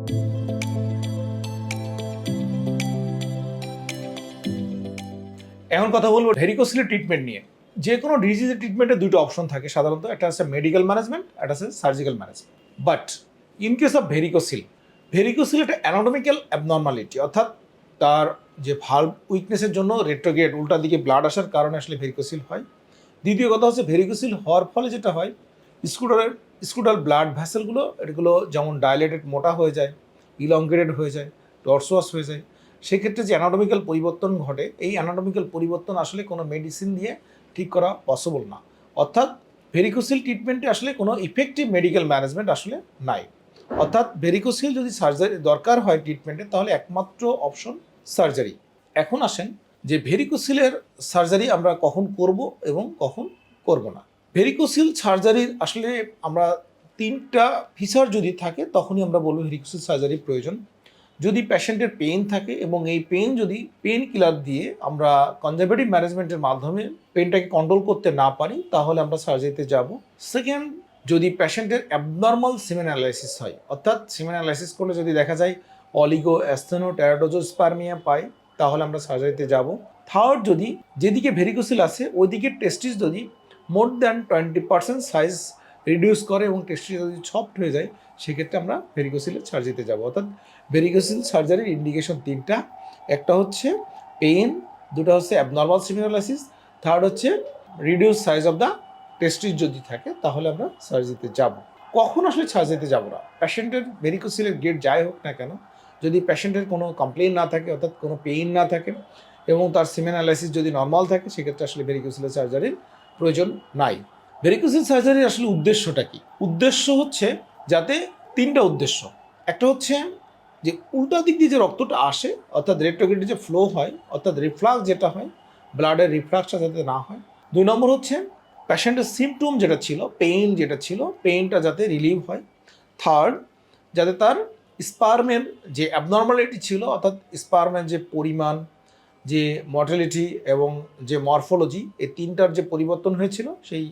এখন কথা বলব ভেরিকোসিলের ট্রিটমেন্ট নিয়ে। যে কোনো ডিজিজের ট্রিটমেন্টে দুটো অপশন থাকে সাধারণত। একটা আছে মেডিকেল ম্যানেজমেন্ট একটা আছে surgical management but in case of varicocele varicocele একটা অ্যানাটমিক্যাল অ্যাবনর্মালিটি অর্থাৎ তার যে ভাল্ব উইকনেসের জন্য রেট্রোগেট উল্টা দিকে ব্লাড আসার কারণে আসলে ভেরিকোসিল হয়। দ্বিতীয় কথা হচ্ছে ভেরিকোসিল হওয়ার ফলে যেটা হয় স্কুটারের স্কুটার ব্লাড ভ্যাসেলগুলো, এগুলো যেমন ডাইলেটেড মোটা হয়ে যায় ইলঙ্গেটেড হয়ে যায় টর্সোয়াস হয়ে যায়, সেক্ষেত্রে যে অ্যানাটমিক্যাল পরিবর্তন ঘটে, এই অ্যানাটমিক্যাল পরিবর্তন আসলে কোনো মেডিসিন দিয়ে ঠিক করা পসিবল না। অর্থাৎ ভেরিকোসিল ট্রিটমেন্টে আসলে কোনো ইফেক্টিভ মেডিকেল ম্যানেজমেন্ট আসলে নাই। অর্থাৎ ভেরিকোসিল যদি সার্জারি দরকার হয় ট্রিটমেন্টে তাহলে একমাত্র অপশন সার্জারি এখন আসেন যে ভেরিকোসিলের সার্জারি আমরা কখন করব এবং কখন করব না। ভেরিকোসিল সার্জারির আসলে আমরা তিনটা ফিচার যদি থাকে, তখনই আমরা বলব ভেরিকোসিল সার্জারির প্রয়োজন। যদি পেশেন্টের পেন থাকে এবং এই পেন যদি পেন কিলার দিয়ে আমরা কনজারভেটিভ ম্যানেজমেন্টের মাধ্যমে পেনটাকে কন্ট্রোল করতে না পারি, তাহলে আমরা সার্জারিতে যাব। সেকেন্ড যদি পেশেন্টের অ্যাবনর্মাল সিমেন অ্যানালাইসিস হয়, অর্থাৎ সিমেন অ্যানালাইসিস করলে যদি দেখা যায় অলিগো অ্যাস্থেনো ট্যারাডোজোস্পারমিয়া পাই তাহলে আমরা সার্জারিতে যাব। থার্ড যদি যেদিকে ভেরিকোসিল আছে, ওইদিকে টেস্টিস যদি more than twenty percent size reduce করে এবং টেস্টিস যদি সফট হয়ে যায়, সেক্ষেত্রে আমরা ভেরিকোসিলের সার্জারিতে যাব। অর্থাৎ ভেরিকোসিল সার্জারির ইন্ডিকেশন তিনটা। একটা হচ্ছে পেইন দুটো হচ্ছে অ্যাবনর্মাল সিমিনালাইসিস থার্ড হচ্ছে reduce size of the testis যদি থাকে, তাহলে আমরা সার্জারিতে যাব। কখন আসলে সার্জারিতে যাব না? পেশেন্টের ভেরিকোসিলের গেট যাই হোক না কেন, যদি পেশেন্টের কোনো কমপ্লেন না থাকে, অর্থাৎ কোনো পেইন না থাকে, এবং তার সিমেন অ্যানালাইসিস যদি নর্মাল থাকে, সেক্ষেত্রে আসলে ভেরিকোসিলের সার্জারির প্রয়োজন নাই। ভেরিকোসিল সার্জারির আসলে উদ্দেশ্যটা কি? উদ্দেশ্য হচ্ছে যাতে তিনটা উদ্দেশ্য। একটা হচ্ছে যে উল্টা দিক দিয়ে যে রক্তটা আসে, অর্থাৎ রেট্রোগেটে যে ফ্লো হয়, অর্থাৎ রিফ্লাক্স যেটা হয় ব্লাডের রিফ্লাক্সটা যাতে না হয়। দুই নম্বর হচ্ছে প্যাশেন্টের সিমটম যেটা ছিল পেইন যেটা ছিল পেইনটা যাতে রিলিভ হয়। থার্ড যাতে তার স্পার্মের যে অ্যাবনর্মালিটি ছিল, অর্থাৎ স্পার্মের যে পরিমাণ যে মর্টালিটি এবং যে মরফোলজি এই তিনটার যে পরিবর্তন হয়েছিল, সেই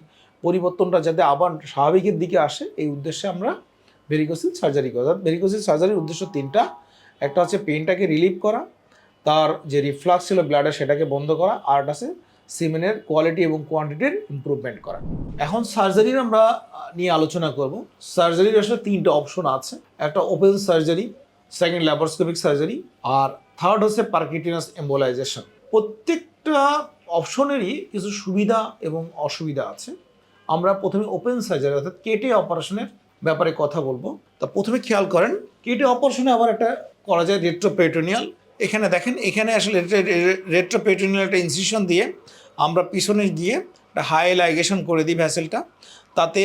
পরিবর্তনটা যাতে আবার স্বাভাবিকের দিকে আসে, এই উদ্দেশ্যে আমরা ভেরিকোসিল সার্জারি করা। অর্থাৎ ভেরিকোসিল সার্জারির উদ্দেশ্য তিনটা। একটা হচ্ছে পেনটাকে রিলিভ করা, তার যে রিফ্লাক্স ছিল ব্লাডে সেটাকে বন্ধ করা, আর আছে সিমেনের কোয়ালিটি এবং কোয়ান্টিটির ইমপ্রুভমেন্ট করা। এখন সার্জারির আমরা নিয়ে আলোচনা করব। সার্জারির আসলে তিনটা অপশন আছে। একটা open surgery second laparoscopic surgery আর থার্ড হচ্ছে পার্কিটিনাস এম্বোলাইজেশন প্রত্যেকটা অপশনেরই কিছু সুবিধা এবং অসুবিধা আছে। আমরা প্রথমে ওপেন সার্জারি অর্থাৎ কেটে অপারেশনের ব্যাপারে কথা বলব। তা প্রথমে খেয়াল করেন। কেটে অপারেশনে আবার একটা করা যায় রেট্রোপেটোনিয়াল এখানে দেখেন এখানে আসলে রেট্রোপেটোনিয়াল একটা ইনসিশন দিয়ে আমরা পিছনে গিয়ে একটা হাই লাইগেশন করে দিই ভ্যাসেলটা তাতে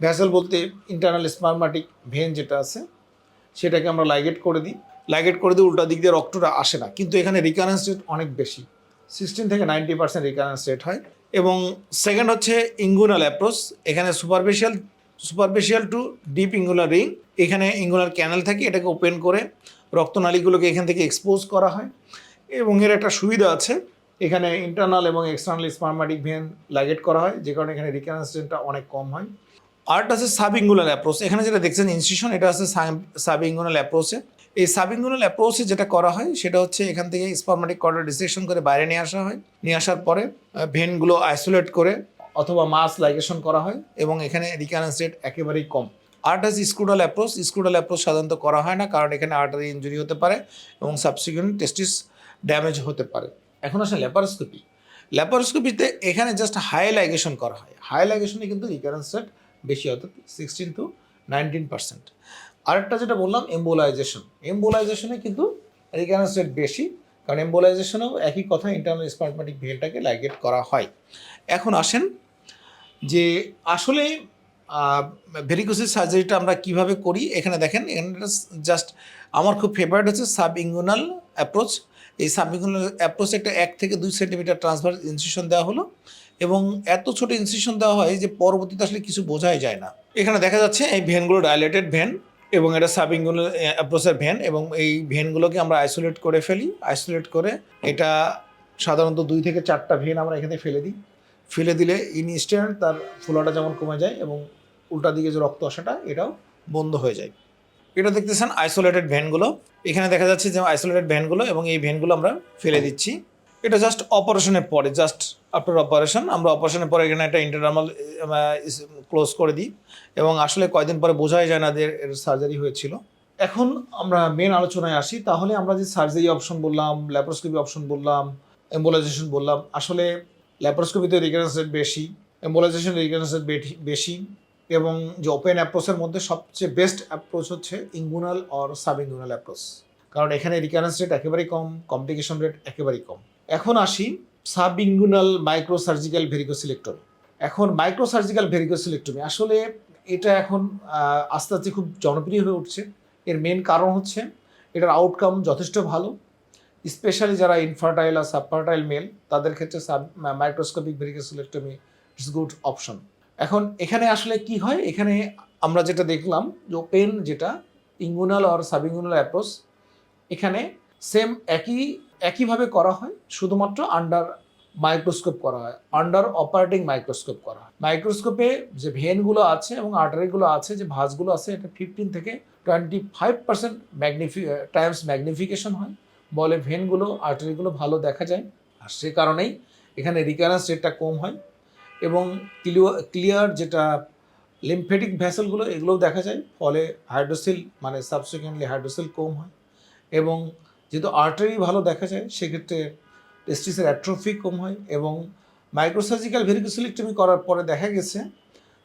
ভ্যাসেল বলতে ইন্টারনাল স্পার্মাটিক ভেন যেটা আছে সেটাকে আমরা লাইগেট করে দিই। লাইগেট করে দিয়ে উল্টা দিক দিয়ে রক্তটা আসে না। কিন্তু এখানে রিকারেন্স রেট অনেক বেশি। সিক্সটিন থেকে নাইনটি পার্সেন্ট রিকারেন্স রেট হয়। এবং সেকেন্ড হচ্ছে ইঙ্গুনাল অ্যাপ্রোচ এখানে superficial superficial to deep inguinal ring এখানে ইঙ্গুলার ক্যানেল থাকে, এটাকে ওপেন করে রক্তনালীগুলোকে এখান থেকে এক্সপোজ করা হয়। এবং এর একটা সুবিধা আছে। এখানে ইন্টারনাল এবং এক্সটার্নাল স্পার্মাটিক ভেন লাইগেট করা হয়, যে কারণে এখানে রিকারেন্স রেটটা অনেক কম হয়। আর্ট আছে সাবিঙ্গুলাল অ্যাপ্রোচ এখানে যেটা দেখছেন ইনস্টিটিউশন এটা আছে সাবিঙ্গুলাল অ্যাপ্রোচে এই সাবিঙ্গুলাল অ্যাপ্রোচে যেটা করা হয়, সেটা হচ্ছে এখান থেকে স্পার্মাটিক কর্ডার ডিসেকশন করে বাইরে নিয়ে আসা হয়। নিয়ে আসার পরে ভেনগুলো আইসোলেট করে অথবা মাস লাইগেশন করা হয় এবং এখানে রিকারেন্স রেট একেবারেই কম। আর্ট আছে স্কুডাল অ্যাপ্রোচ স্কুডাল অ্যাপ্রোচ সাধারণত করা হয় না, কারণ এখানে আর্টারি ইঞ্জুরি হতে পারে এবং সাবসিকুয়েন্ট টেস্টিস ড্যামেজ হতে পারে। এখন আসলে ল্যাপারোস্কোপি ল্যাপারোস্কোপিতে এখানে জাস্ট হাই লাইগেশন করা হয়। হাই লাইগেশনে কিন্তু রিকারেন্স রেট বেশি, অর্থাৎ সিক্সটিন টু নাইনটিন পার্সেন্ট। আরেকটা যেটা বললাম এম্বোলাইজেশন এম্বোলাইজেশনে কিন্তু রিকারেন্স রেট বেশি, কারণ এম্বোলাইজেশনেও একই কথা ইন্টারনাল স্পার্টমেটিক ভেনটাকে লাইগেট করা হয়। এখন আসেন যে আসলে ভেরিকোসিস সার্জারিটা আমরা কীভাবে করি? এখানে দেখেন, এখানে জাস্ট আমার খুব ফেভারিট হচ্ছে সাব ইঙ্গুনাল অ্যাপ্রোচ এই সাব ইঙ্গুনাল অ্যাপ্রোচ একটা এক থেকে দুই সেন্টিমিটার ট্রান্সফার ইনসিশন দেওয়া হলো এবং এত ছোট ইনসিশন দেওয়া হয় যে পরবর্তীতে আসলে কিছু বোঝাই যায় না। এখানে দেখা যাচ্ছে এই ভেনগুলো ডাইলেটেড ভেন এবং এটা সাবিংগুলো অ্যাপ্রোচের ভেন এবং এই ভেনগুলোকে আমরা আইসোলেট করে ফেলি। আইসোলেট করে এটা সাধারণত দুই থেকে চারটা ভেন আমরা এখানে ফেলে দিই। ফেলে দিলে ইনস্ট্যান্ট তার ফোলাটা যেমন কমে যায় এবং উল্টা দিকে যে রক্ত আসাটা, এটাও বন্ধ হয়ে যায়। এটা দেখতেছেন আইসোলেটেড ভ্যানগুলো। এখানে দেখা যাচ্ছে যে আইসোলেটেড ভ্যানগুলো এবং এই ভ্যানগুলো আমরা ফেলে দিচ্ছি। এটা জাস্ট অপারেশনের পরে জাস্ট আফটার অপারেশন আমরা অপারেশনের পরে এখানে একটা ইন্টারনাল ক্লোজ করে দিই। এবং আসলে কয়দিন পরে বোঝাই যায় না যে এর সার্জারি হয়েছিল। এখন আমরা মেন আলোচনায় আসি, তাহলে আমরা যে সার্জারি অপশন বললাম ল্যাপ্রোস্কোপি অপশন বললাম এম্বোলাইজেশন বললাম, আসলে ল্যাপ্রোস্কোপিতে রিকারেন্স রেট বেশি এম্বোলাইজেশন রিকারেন্স রেট বেশি। এবং যে ওপেন অ্যাপ্রোচের মধ্যে সবচেয়ে বেস্ট অ্যাপ্রোচ হচ্ছে inguinal or sub inguinal approach কারণ এখানে রিকারেন্স রেট একেবারেই কম কমপ্লিকেশন রেট একেবারেই কম। এখন আসি sub inguinal micro surgical varicocelectomy এখন মাইক্রো সার্জিক্যাল ভেরিকোসিলেক্টমি আসলে এটা এখন আস্তে আস্তে খুব জনপ্রিয় হয়ে উঠছে। এর মেন কারণ হচ্ছে এটার আউটকাম যথেষ্ট ভালো। স্পেশালি যারা ইনফার্টাইল আর সাবফার্টাইল মেল তাদের ক্ষেত্রে sub microscopic varicocelectomy it's good option এখন এখানে আসলে কি হয়? এখানে আমরা যেটা দেখলাম যে ওপেন যেটা ইঙ্গুনাল আর সাবিঙ্গুনাল অ্যাপ্রোচ এখানে সেম একই, একইভাবে করা হয়, শুধুমাত্র আন্ডার মাইক্রোস্কোপ করা হয় আন্ডার অপারেটিং মাইক্রোস্কোপ করা হয়। মাইক্রোস্কোপে যে ভেনগুলো আছে এবং আর্টারিগুলো আছে, যে ভাঁজগুলো আছে, এটা ফিফটিন থেকে twenty five percent magnify times magnification হয়। বলে ভেনগুলো আর্টারিগুলো ভালো দেখা যায়। আর সে কারণেই এখানে রিকারেন্স রেটটা কম হয়। এবং ক্লিয়ার যেটা লিম্ফেটিক ভ্যাসেলগুলো এগুলোও দেখা যায়। ফলে হাইড্রোসিল মানে সাবসিকুয়েন্টলি হাইড্রোসিল কম হয়। এবং যেহেতু আর্টারি ভালো দেখা যায়, সেক্ষেত্রে টেস্টিসের অ্যাট্রোফি কম হয় এবং মাইক্রোসার্জিক্যাল ভেরিকোসিলেক্টমি করার পরে দেখা গেছে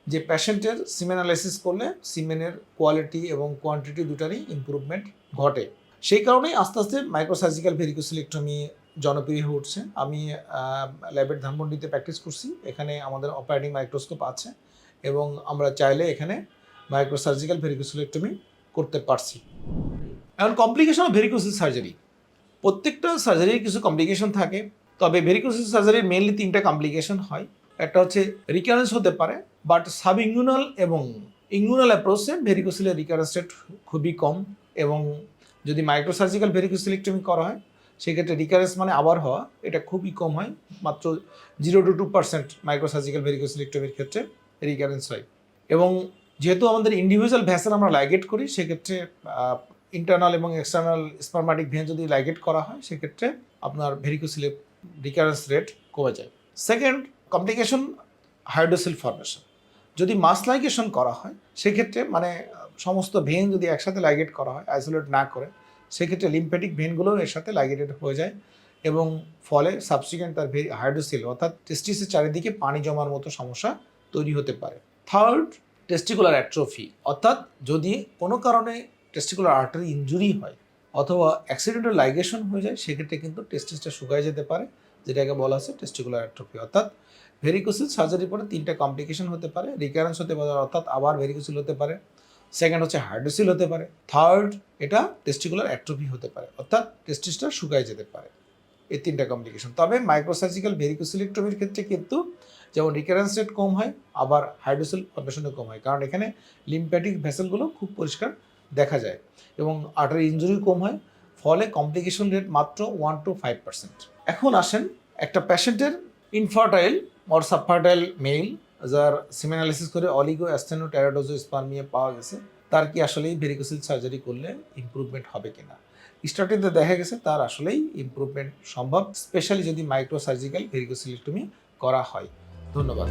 যে প্যাশেন্টের সিমেনালাইসিস করলে সিমেনের কোয়ালিটি এবং কোয়ান্টিটি দুটারই ইমপ্রুভমেন্ট ঘটে। সেই কারণেই আস্তে আস্তে মাইক্রোসার্জিক্যাল ভেরিকোসিলেক্টমি জনপ্রিয় হয়ে উঠছে। আমি ল্যাবের ধানমন্ডিতে প্র্যাকটিস করছি। এখানে আমাদের অপারেটিং মাইক্রোস্কোপ আছে এবং আমরা চাইলে এখানে মাইক্রোসার্জিক্যাল ভেরিকোসিলেক্টমি করতে পারছি। এখন কমপ্লিকেশন অফ ভেরিকোসিস সার্জারি প্রত্যেকটা সার্জারির কিছু কমপ্লিকেশন থাকে, তবে ভেরিকোসিস সার্জারির মেনলি তিনটা কমপ্লিকেশন হয়। একটা হচ্ছে রিকারেন্স হতে পারে বাট সাব ইঙ্গুনাল এবং ইঙ্গুনাল অ্যাপ্রোচে ভেরিকোসিলের রিকারেন্স রেট খুবই কম এবং যদি মাইক্রোসার্জিক্যাল ভেরিকোসিলেক্টমি করা হয় সেক্ষেত্রে রিকারেন্স মানে আবার হওয়া, এটা খুবই কম হয়, মাত্র zero two two percent microsurgical ভেরিকোসিলেক্টমির ক্ষেত্রে রিকারেন্স হয়। এবং যেহেতু আমাদের ইন্ডিভিজুয়াল ভ্যাসেল আমরা লাইগেট করি, সেক্ষেত্রে ইন্টারনাল এবং এক্সটার্নাল স্পারমাটিক ভেন যদি লাইগেট করা হয়, সেক্ষেত্রে আপনার ভেরিকোসিলে রিকারেন্স রেট কমে যায়। সেকেন্ড কমপ্লিকেশন হাইড্রোসিল ফর্মেশন যদি মাস লাইগেশন করা হয়, সেক্ষেত্রে মানে সমস্ত ভেন যদি একসাথে লাইগেট করা হয় আইসোলেট না করে সেক্ষেত্রে লিম্ফেটিক ভেনগুলোও এর সাথে লাইগেটেড হয়ে যায় এবং ফলে সাবসিকুয়েন্ট তার ভেরি হাইড্রোসিল অর্থাৎ টেস্টিসের চারিদিকে পানি জমার মতো সমস্যা তৈরি হতে পারে। থার্ড টেস্টিকুলার অ্যাট্রোফি অর্থাৎ যদি কোনো কারণে টেস্টিকুলার আর্টারি ইঞ্জুরি হয় অথবা অ্যাক্সিডেন্টাল লাইগেশন হয়ে যায়, সেক্ষেত্রে কিন্তু টেস্টিসটা শুকায় যেতে পারে, যেটাকে বলা আছে টেস্টিকুলার অ্যাট্রোফি অর্থাৎ ভেরিকোসিল সার্জারির পরে তিনটা কমপ্লিকেশন হতে পারে রিকারেন্স হতে পারে, অর্থাৎ আবার ভেরিকোসিল হতে পারে। সেকেন্ড হচ্ছে হাইড্রোসিল হতে পারে। থার্ড এটা টেস্টিকুলার অ্যাট্রোফি হতে পারে। অর্থাৎ টেস্টিসটা শুকায় যেতে পারে। এই তিনটা কমপ্লিকেশন তবে মাইক্রোসার্জিক্যাল ভেরিকোসিলেক্টমির ক্ষেত্রে কিন্তু যেমন রিকারেন্স রেট কম হয়, আবার হাইড্রোসিল ফর্মেশনও কম হয়। কারণ এখানে লিম্ফ্যাটিক ভেসেলগুলো খুব পরিষ্কার দেখা যায় এবং আর্টারি ইঞ্জুরি কম হয়, ফলে কমপ্লিকেশন রেট মাত্র ওয়ান টু ফাইভ পার্সেন্ট এখন আসেন একটা প্যাশেন্টের ইনফার্টাইল অর সাবফার্টাইল মেল যার সিমেনালিসিস করে অলিগো অ্যাস্টেনো ট্যারাডোজো স্পার্মিয়া পাওয়া গেছে, তার কি আসলেই ভেরিকোসিল সার্জারি করলে ইম্প্রুভমেন্ট হবে কিনা? স্টার্টিংতে দেখা গেছে তার আসলেই ইম্প্রুভমেন্ট সম্ভব স্পেশালি যদি মাইক্রো সার্জিক্যাল ভেরিকোসিলেক্টমি করা হয়। ধন্যবাদ।